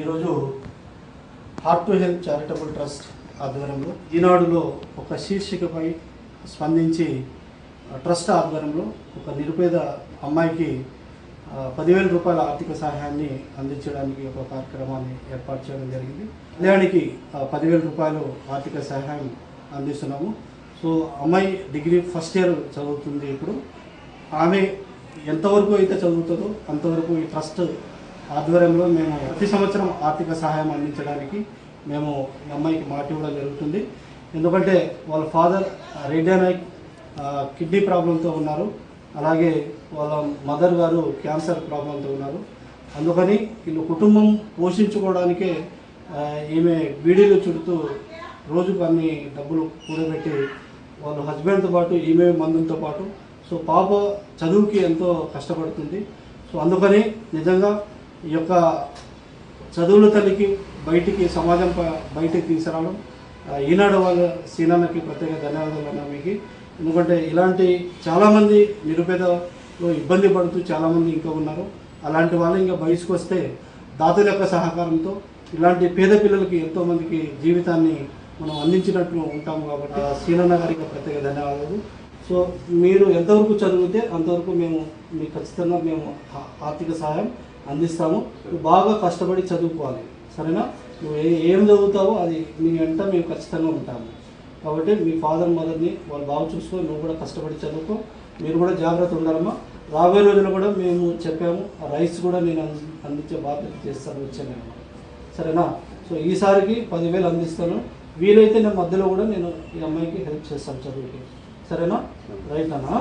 ఈరోజు heart to health charitable trust ఆధ్వర్యంలో ఈనాడులో ఒక శీర్షికపై స్పందించి ట్రస్ట్ ఆధ్వర్యంలో ఒక నిరుపేద అమ్మాయికి పదివేల రూపాయల ఆర్థిక సహాయాన్ని అందించడానికి ఒక కార్యక్రమాన్ని ఏర్పాటు చేయడం జరిగింది. కళ్యాణికి పదివేల రూపాయలు ఆర్థిక సహాయం అందిస్తున్నాము. సో అమ్మాయి డిగ్రీ ఫస్ట్ ఇయర్ చదువుతుంది ఇప్పుడు. ఆమె ఎంతవరకు అయితే చదువుతుందో అంతవరకు ఈ ట్రస్ట్ ఆధ్వర్యంలో మేము ప్రతి సంవత్సరం ఆర్థిక సహాయం అందించడానికి మేము ఈ అమ్మాయికి మాట ఇవ్వడం జరుగుతుంది. ఎందుకంటే వాళ్ళ ఫాదర్ రెడ్డి నాయక్ కిడ్నీ ప్రాబ్లంతో ఉన్నారు. అలాగే వాళ్ళ మదర్ గారు క్యాన్సర్ ప్రాబ్లంతో ఉన్నారు. అందుకని వీళ్ళు కుటుంబం పోషించుకోవడానికే ఈమె బీడీలు చుడుతూ రోజుకు అన్ని డబ్బులు కూడబెట్టి వాళ్ళ హస్బెండ్తో పాటు ఈమె మందులతో పాటు. సో పాప చదువుకి ఎంతో కష్టపడుతుంది. సో అందుకని నిజంగా ఈ యొక్క చదువుల తల్లికి బయటికి సమాజం ప- బయటికి తీసుకురావడం ఈనాడు వాళ్ళ సీనాన్నకి ప్రత్యేక ధన్యవాదాలు అన్న మీకు. ఎందుకంటే ఇలాంటి చాలామంది నిరుపేదలో ఇబ్బంది పడుతూ చాలామంది ఇంకా ఉన్నారు. అలాంటి వాళ్ళు ఇంకా బయటకు వస్తే దాతల యొక్క సహకారంతో ఇలాంటి పేద పిల్లలకి ఎంతోమందికి జీవితాన్ని మనం అందించినట్లు ఉంటాము కాబట్టి ఆ, సీనన్న గారికి ప్రత్యేక ధన్యవాదాలు. సో మీరు ఎంతవరకు చదివితే అంతవరకు మేము మీకు ఖచ్చితంగా మేము ఆర్థిక సహాయం అందిస్తాము. బాగా కష్టపడి చదువుకోవాలి. సరేనా? నువ్వు ఏ ఏం చదువుతావో అది మీ వెంట మేము ఖచ్చితంగా ఉంటాము. కాబట్టి మీ ఫాదర్ మదర్ని వాళ్ళు బాగా చూసుకో నువ్వు కూడా కష్టపడి చదువుకో. మీరు కూడా జాగ్రత్త ఉండాలమ్మా. రాబోయే రోజులు కూడా మేము చెప్పాము ఆ రైస్ కూడా నేను అంది- అందించే బాధ్యత చేస్తాను వచ్చాను. నేను సరేనా? సో ఈసారికి పదివేలు అందిస్తాను. వీలైతే నేను మధ్యలో కూడా నేను ఈ అమ్మాయికి హెల్ప్ చేస్తాను చదువుకి. సరేనా? రైట్ అన్నా?